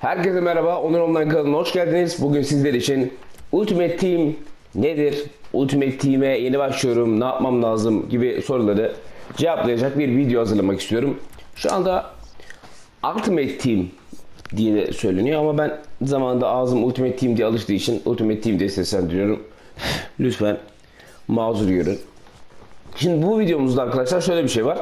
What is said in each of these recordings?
Herkese merhaba, Onur Online kanalına hoş geldiniz. Bugün sizler için Ultimate Team nedir? Ultimate Team'e yeni başlıyorum, ne yapmam lazım gibi soruları cevaplayacak bir video hazırlamak istiyorum. Şu anda Ultimate Team diye de söyleniyor ama ben zamanında ağzım Ultimate Team diye alıştığı için Ultimate Team diye seslendiriyorum. Lütfen mazur görün. Şimdi bu videomuzda arkadaşlar şöyle bir şey var.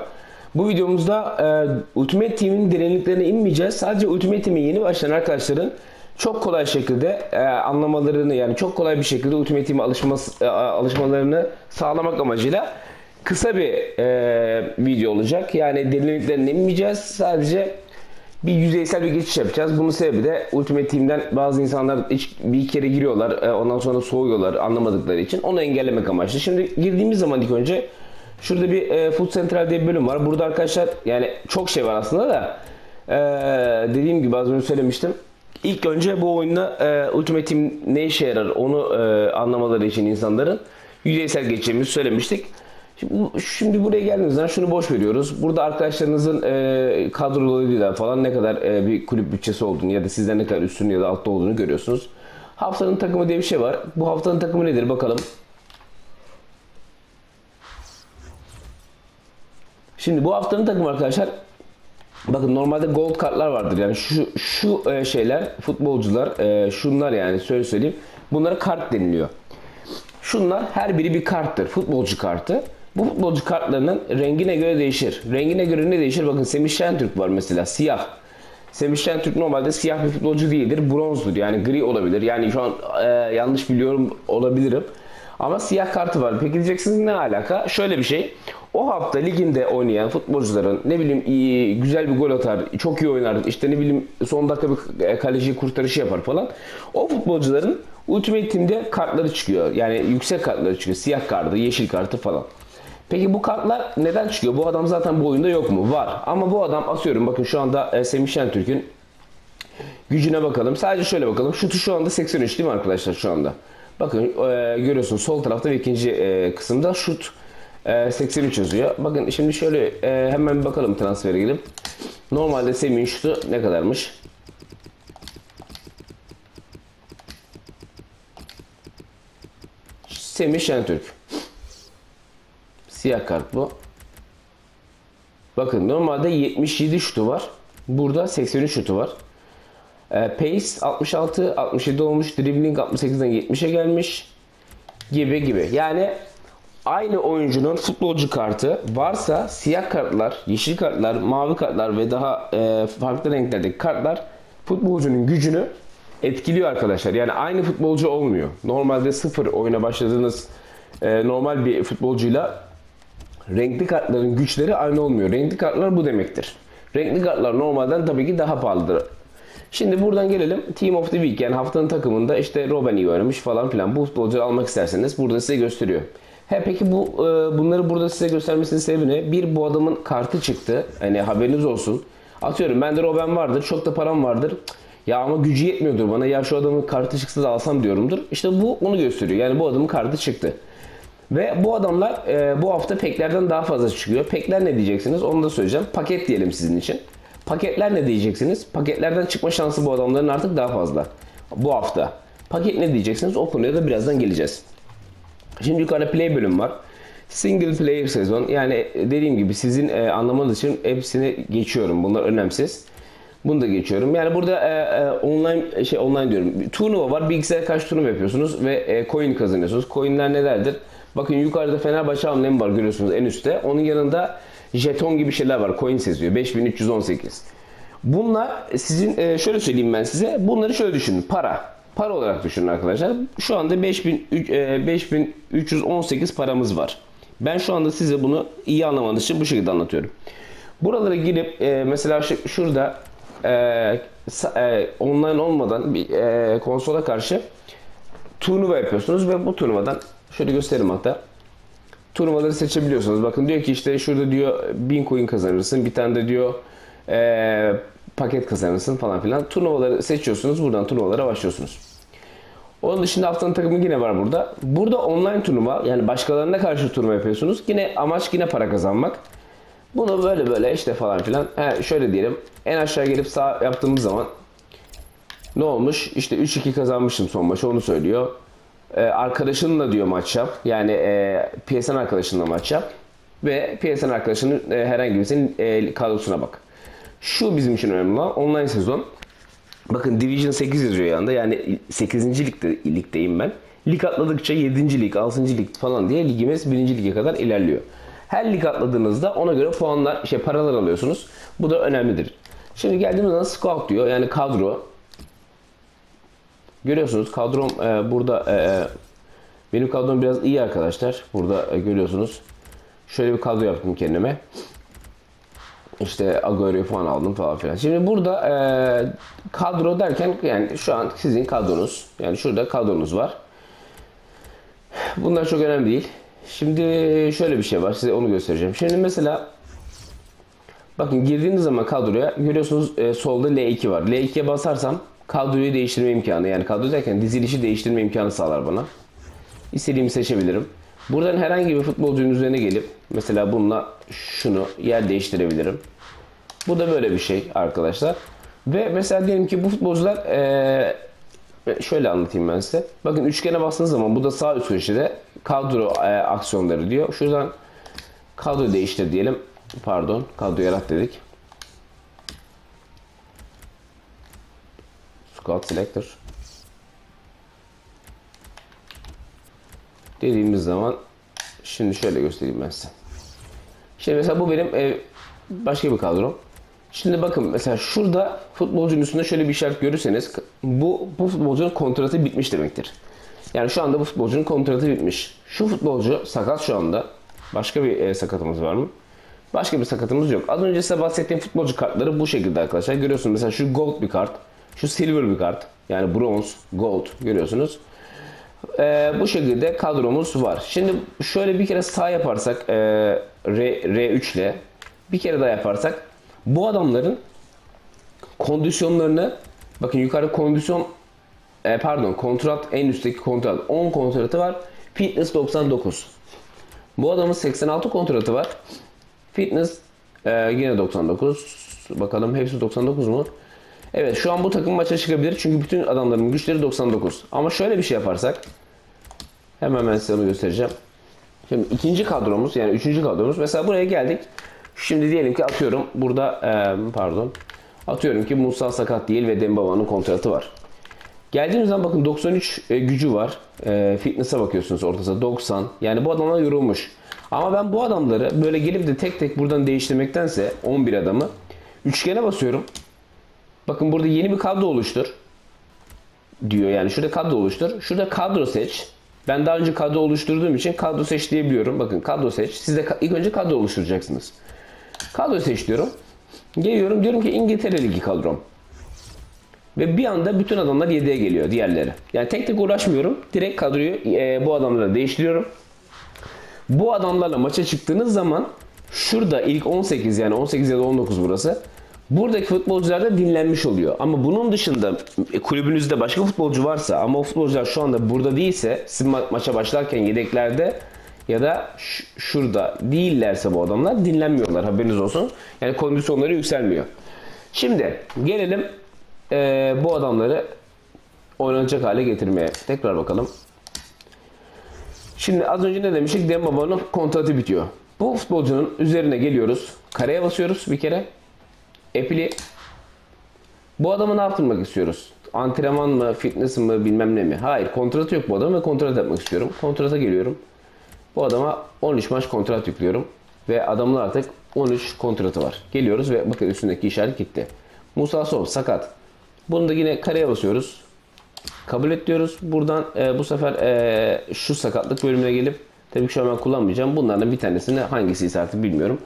Bu videomuzda e, Ultimate Team'in derinliklerine inmeyeceğiz. Sadece Ultimate Team'e yeni başlayan arkadaşların çok kolay şekilde e, anlamalarını yani çok kolay bir şekilde Ultimate Team'e e, alışmalarını sağlamak amacıyla kısa bir e, video olacak. Yani derinliklerine inmeyeceğiz. Sadece bir yüzeysel bir geçiş yapacağız. Bunun sebebi de Ultimate Team'den bazı insanlar hiç bir kere giriyorlar. e, Ondan sonra soğuyorlar anlamadıkları için. Onu engellemek amaçlı. Şimdi girdiğimiz zaman ilk önce şurada bir e, Food Central diye bir bölüm var. Burada arkadaşlar yani çok şey var aslında da e, dediğim gibi az önce söylemiştim. İlk önce bu oyunda e, Ultimate Team ne işe yarar onu e, anlamaları için insanların yüzeysel geçeceğimizi söylemiştik. Şimdi, şimdi buraya geldiğimizden şunu boş veriyoruz. Burada arkadaşlarınızın e, kadrolarıyla falan ne kadar e, bir kulüp bütçesi olduğunu ya da sizden ne kadar üstün ya da altta olduğunu görüyorsunuz. Haftanın takımı diye bir şey var. Bu haftanın takımı nedir bakalım. Şimdi bu haftanın takımı arkadaşlar Bakın normalde gold kartlar vardır yani şu şu e, şeyler futbolcular e, şunlar yani söyle söyleyeyim bunlara kart deniliyor. Şunlar her biri bir karttır. Futbolcu kartı. Bu futbolcu kartlarının rengine göre değişir. Rengine göre ne değişir? Bakın Semih Şentürk var mesela siyah. Semih Şentürk normalde siyah bir futbolcu değildir. Bronzdur yani gri olabilir. Yani şu an e, yanlış biliyorum olabilirim. Ama siyah kartı var. Peki diyeceksiniz ne alaka? Şöyle bir şey. O hafta liginde oynayan futbolcuların ne bileyim iyi, güzel bir gol atar, çok iyi oynar, işte ne bileyim son dakika bir e, kaleci kurtarışı yapar falan. O futbolcuların Ultimate Team'de kartları çıkıyor. Yani yüksek kartları çıkıyor. Siyah kartı, yeşil kartı falan. Peki bu kartlar neden çıkıyor? Bu adam zaten bu oyunda yok mu? Var. Ama bu adam asıyorum bakın şu anda e, Semih Şentürk'ün gücüne bakalım. Sadece şöyle bakalım. Şutu şu anda 83 değil mi arkadaşlar şu anda? Bakın e, görüyorsunuz sol tarafta ve ikinci e, kısımda şut e, 83 yazıyor. Bakın şimdi şöyle e, hemen bir bakalım transfere girip. Normalde Semih'in şutu ne kadarmış? Semih Şentürk. Siyah kart bu. Bakın normalde 77 şutu var. Burada 83 şutu var. E, pace 66, 67 olmuş. Dribbling 68'den 70'e gelmiş. Gibi gibi. Yani aynı oyuncunun futbolcu kartı varsa siyah kartlar, yeşil kartlar, mavi kartlar ve daha e, farklı renklerdeki kartlar futbolcunun gücünü etkiliyor arkadaşlar. Yani aynı futbolcu olmuyor. Normalde sıfır oyuna başladığınız e, normal bir futbolcuyla renkli kartların güçleri aynı olmuyor. Renkli kartlar bu demektir. Renkli kartlar normalden tabii ki daha pahalıdır. Şimdi buradan gelelim Team of the Week yani haftanın takımında işte Robben iyi oynamış falan filan. Bu futbolcuyu almak isterseniz burada size gösteriyor. He peki bu e, bunları burada size göstermesinin sebebi ne? Bir bu adamın kartı çıktı. Hani haberiniz olsun. Atıyorum bende Robben vardır. Çok da param vardır. Ya ama gücü yetmiyordur bana. Ya şu adamın kartı çıksa da alsam diyorumdur. İşte bu onu gösteriyor. Yani bu adamın kartı çıktı. Ve bu adamlar e, bu hafta peklerden daha fazla çıkıyor. Pekler ne diyeceksiniz? Onu da söyleyeceğim. Paket diyelim sizin için. Paketler ne diyeceksiniz? Paketlerden çıkma şansı bu adamların artık daha fazla. Bu hafta. Paket ne diyeceksiniz? O konuya da birazdan geleceğiz. Şimdi yukarıda play bölüm var. Single player sezon. Yani dediğim gibi sizin e, anlamanız için hepsini geçiyorum. Bunlar önemsiz. Bunu da geçiyorum. Yani burada e, e, online şey online diyorum. Turnuva var. Bilgisayar kaç turnuva yapıyorsunuz ve e, coin kazanıyorsunuz. Coinler nelerdir? Bakın yukarıda Fenerbahçe amblemi var görüyorsunuz en üstte. Onun yanında jeton gibi şeyler var. Coin yazıyor. 5318. Bunlar sizin e, şöyle söyleyeyim ben size. Bunları şöyle düşünün. Para. Para olarak düşünün arkadaşlar. Şu anda 5000, e, 5318 paramız var. Ben şu anda size bunu iyi anlamanız için bu şekilde anlatıyorum. Buralara girip e, mesela şu- şurada e, online olmadan bir konsola karşı turnuva yapıyorsunuz ve bu turnuvadan şöyle göstereyim hatta turnuvaları seçebiliyorsunuz. Bakın diyor ki işte şurada diyor 1000 coin kazanırsın. Bir tane de diyor e, paket kazanırsın falan filan. Turnuvaları seçiyorsunuz. Buradan turnuvalara başlıyorsunuz. Onun dışında haftanın takımı yine var burada. Burada online turnuva yani başkalarına karşı turnuva yapıyorsunuz. Yine amaç yine para kazanmak. Bunu böyle böyle işte falan filan. He, şöyle diyelim. En aşağı gelip sağ yaptığımız zaman Ne olmuş? İşte 3-2 kazanmışım son maçı onu söylüyor. Ee, arkadaşınla diyor maç yap. Yani e, PSN arkadaşınla maç yap. Ve PSN arkadaşının e, herhangi birisinin e, kadrosuna bak. Şu bizim için önemli olan online sezon. Bakın Division 8 yazıyor yanında. Yani 8. ligde, ligdeyim ben. Lig atladıkça 7. lig, 6. lig falan diye ligimiz 1. lige kadar ilerliyor. Her lig atladığınızda ona göre puanlar, şey paralar alıyorsunuz. Bu da önemlidir. Şimdi geldiğimiz zaman scout diyor. Yani kadro. Görüyorsunuz kadrom e, burada e, e, benim kadrom biraz iyi arkadaşlar. Burada e, görüyorsunuz. Şöyle bir kadro yaptım kendime. İşte Agüero'yu falan aldım falan filan. Şimdi burada e, kadro derken yani şu an sizin kadronuz. Yani şurada kadronuz var. Bunlar çok önemli değil. Şimdi şöyle bir şey var. Size onu göstereceğim. Şimdi mesela bakın girdiğiniz zaman kadroya görüyorsunuz e, solda L2 var. L2'ye basarsam kadroyu değiştirme imkanı yani kadro derken dizilişi değiştirme imkanı sağlar bana. İstediğimi seçebilirim. Buradan herhangi bir futbolcunun üzerine gelip mesela bununla şunu yer değiştirebilirim. Bu da böyle bir şey arkadaşlar. Ve mesela diyelim ki bu futbolcular ee, şöyle anlatayım ben size. Bakın üçgene bastığınız zaman bu da sağ üst köşede kadro e, aksiyonları diyor. Şuradan kadro değiştir diyelim. Pardon kadro yarat dedik. Squad Selector. Dediğimiz zaman şimdi şöyle göstereyim ben size. Şimdi mesela bu benim e, başka bir kadrom. Şimdi bakın mesela şurada futbolcunun üstünde şöyle bir işaret görürseniz bu, bu futbolcunun kontratı bitmiş demektir. Yani şu anda bu futbolcunun kontratı bitmiş. Şu futbolcu sakat şu anda. Başka bir e, sakatımız var mı? Başka bir sakatımız yok. Az önce size bahsettiğim futbolcu kartları bu şekilde arkadaşlar. Görüyorsunuz mesela şu gold bir kart. Şu silver bir kart. Yani bronz, gold görüyorsunuz. Ee, bu şekilde kadromuz var. Şimdi şöyle bir kere sağ yaparsak e, R, R3 ile bir kere daha yaparsak bu adamların kondisyonlarını bakın yukarı kondisyon e, pardon kontrat en üstteki kontrat 10 kontratı var. Fitness 99. Bu adamın 86 kontratı var. Fitness e, yine 99. Bakalım hepsi 99 mu? Evet şu an bu takım maça çıkabilir. Çünkü bütün adamların güçleri 99. Ama şöyle bir şey yaparsak hemen ben size onu göstereceğim. Şimdi ikinci kadromuz yani üçüncü kadromuz. Mesela buraya geldik. Şimdi diyelim ki atıyorum burada e, pardon atıyorum ki Musa sakat değil ve Dembaba'nın kontratı var. Geldiğimiz zaman bakın 93 e, gücü var. E, fitness'a bakıyorsunuz ortada 90. Yani bu adamlar yorulmuş. Ama ben bu adamları böyle gelip de tek tek buradan değiştirmektense 11 adamı üçgene basıyorum. Bakın burada yeni bir kadro oluştur diyor. Yani şurada kadro oluştur. Şurada kadro seç. Ben daha önce kadro oluşturduğum için kadro seç diyebiliyorum. Bakın kadro seç. Siz de ilk önce kadro oluşturacaksınız. Kadro seç diyorum. Geliyorum diyorum ki İngiltere Ligi kadrom. Ve bir anda bütün adamlar 7'ye geliyor diğerleri. Yani tek tek uğraşmıyorum. Direkt kadroyu e, bu adamlara değiştiriyorum. Bu adamlarla maça çıktığınız zaman şurada ilk 18 yani 18 ya da 19 burası. Buradaki futbolcular da dinlenmiş oluyor. Ama bunun dışında e, kulübünüzde başka futbolcu varsa ama o futbolcular şu anda burada değilse siz ma- maça başlarken yedeklerde ya da şurada değillerse bu adamlar dinlenmiyorlar haberiniz olsun. Yani kondisyonları yükselmiyor. Şimdi gelelim e, bu adamları oynanacak hale getirmeye. Tekrar bakalım. Şimdi az önce ne demiştik? Dembaba'nın kontratı bitiyor. Bu futbolcunun üzerine geliyoruz. Kareye basıyoruz bir kere. Epili bu adamı ne yaptırmak istiyoruz? Antrenman mı, fitness mı, bilmem ne mi? Hayır, kontratı yok bu adam ve kontrat yapmak istiyorum. Kontrata geliyorum. Bu adama 13 maç kontrat yüklüyorum. Ve adamın artık 13 kontratı var. Geliyoruz ve bakın üstündeki işaret gitti. Musa Sol sakat. Bunu da yine kareye basıyoruz. Kabul et diyoruz. Buradan e, bu sefer e, şu sakatlık bölümüne gelip tabii ki şu an ben kullanmayacağım. Bunlardan bir tanesini hangisi artık bilmiyorum.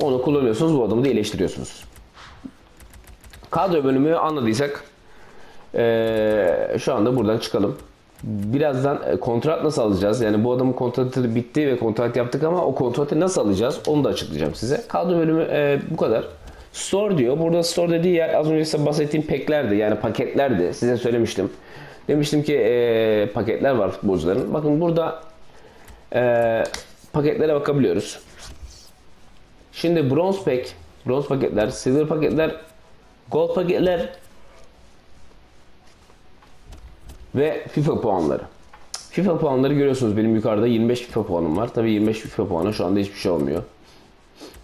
Onu kullanıyorsunuz. Bu adamı da iyileştiriyorsunuz. Kadro bölümü anladıysak e, şu anda buradan çıkalım. Birazdan e, kontrat nasıl alacağız? Yani bu adamın kontratı bitti ve kontrat yaptık ama o kontratı nasıl alacağız? Onu da açıklayacağım size. Kadro bölümü e, bu kadar. Store diyor. Burada store dediği yer az önce size bahsettiğim peklerdi. Yani paketlerdi. Size söylemiştim. Demiştim ki e, paketler var futbolcuların. Bakın burada e, paketlere bakabiliyoruz. Şimdi bronze pack, bronze paketler, silver paketler, gold paketler ve FIFA puanları. FIFA puanları görüyorsunuz benim yukarıda 25 FIFA puanım var. Tabii 25 FIFA puanı şu anda hiçbir şey olmuyor.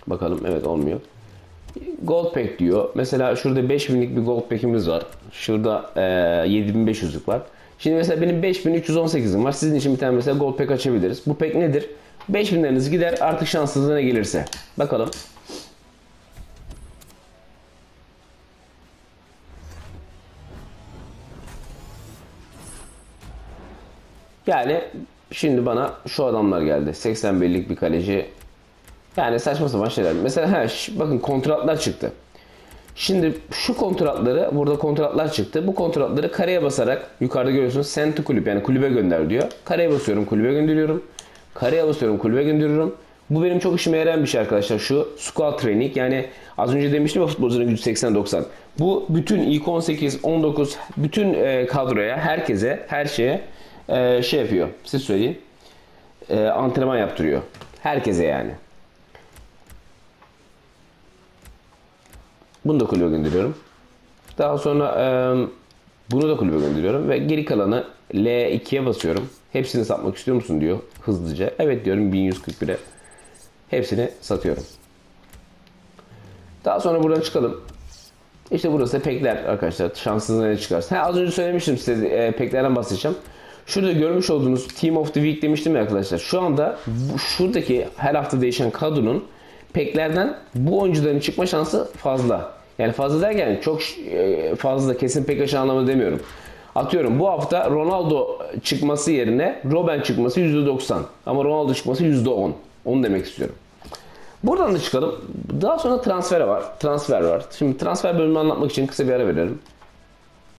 Bakalım evet olmuyor. Gold Pack diyor. Mesela şurada 5000'lik bir Gold Pack'imiz var. Şurada e, 7500'lük var. Şimdi mesela benim 5318'im var. Sizin için bir tane mesela Gold Pack açabiliriz. Bu pack nedir? 5000'leriniz gider artık şansınıza ne gelirse. Bakalım. Yani şimdi bana şu adamlar geldi. 81'lik bir kaleci. Yani saçma sapan şeyler. Mesela ş- bakın kontratlar çıktı. Şimdi şu kontratları burada kontratlar çıktı. Bu kontratları kareye basarak yukarıda görüyorsunuz send to kulüp yani kulübe gönder diyor. Kareye basıyorum kulübe gönderiyorum. Kareye basıyorum kulübe gönderiyorum. Bu benim çok işime yarayan bir şey arkadaşlar. Şu squad training yani az önce demiştim ya futbolcunun gücü 80-90. Bu bütün ilk 18, 19 bütün e, kadroya, herkese, her şeye e, şey yapıyor. Siz söyleyin. E, antrenman yaptırıyor. Herkese yani. Bunu da kulübe gönderiyorum. Daha sonra e, bunu da kulübe gönderiyorum ve geri kalanı L2'ye basıyorum. Hepsini satmak istiyor musun diyor hızlıca. Evet diyorum 1141'e. Hepsini satıyorum. Daha sonra buradan çıkalım. İşte burası pekler arkadaşlar. Şansınıza ne çıkarsa. Ha, az önce söylemiştim size e, peklerden bahsedeceğim. Şurada görmüş olduğunuz Team of the Week demiştim ya arkadaşlar. Şu anda şuradaki her hafta değişen kadronun peklerden bu oyuncuların çıkma şansı fazla. Yani fazla derken çok e, fazla kesin pek aşağı anlamda demiyorum. Atıyorum bu hafta Ronaldo çıkması yerine Robben çıkması %90 ama Ronaldo çıkması %10. Onu demek istiyorum. Buradan da çıkalım. Daha sonra transfer var. Transfer var. Şimdi transfer bölümünü anlatmak için kısa bir ara verelim.